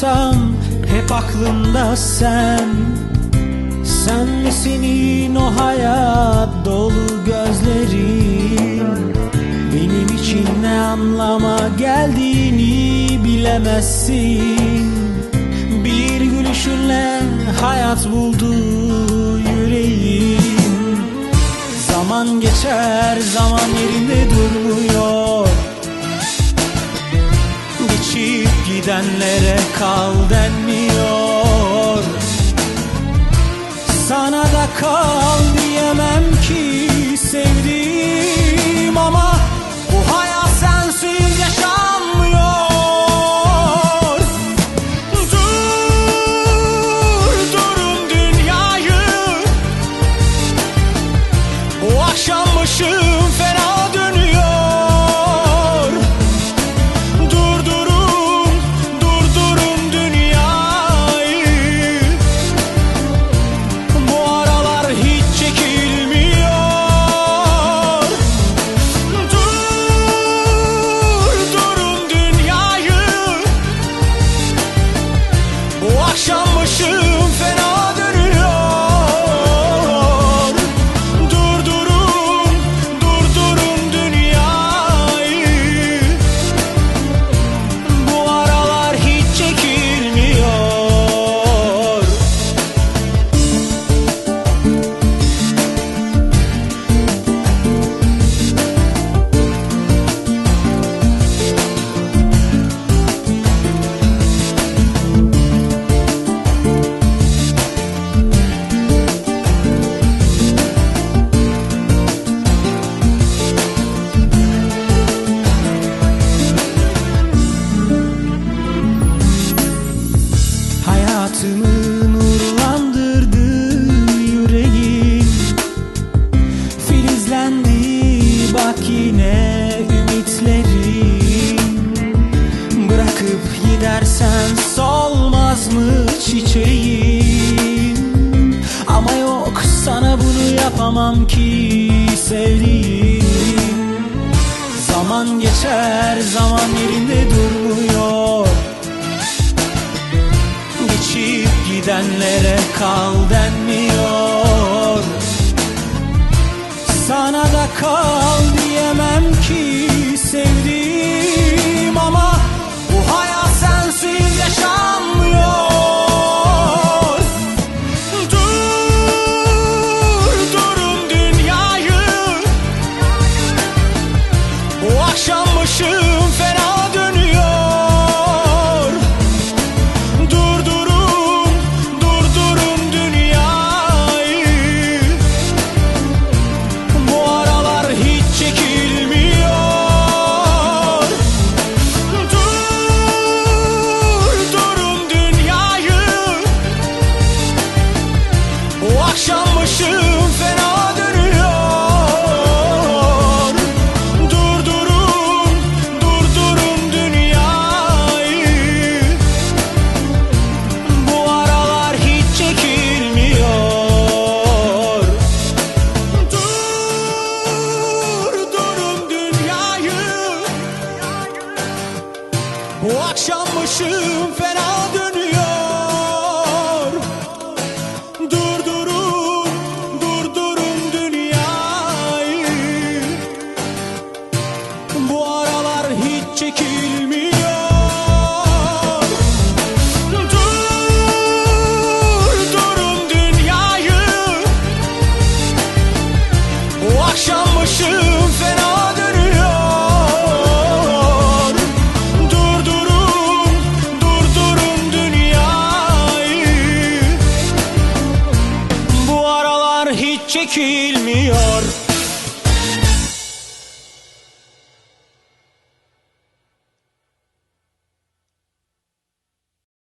baksam hep aklımda sen. Sen mi senin o hayat dolu gözlerin? Benim için ne anlama geldiğini bilemezsin. Bir gülüşünle hayat buldu yüreğim. Zaman geçer zaman yerinde durmuyor Gidenlere kal denmiyor. Sana da kal Hayatımı nurlandırdı yüreğin Filizlendi bak yine ümitlerim. Bırakıp gidersen solmaz mı çiçeğim? Ama yok sana bunu yapamam ki sevdiğim. Zaman geçer zaman yerinde durmuyor gidenlere kal denmiyor. Sana da kal diyemem ki sevdiğim Bu akşam başım fena dönüyor çekilmiyor.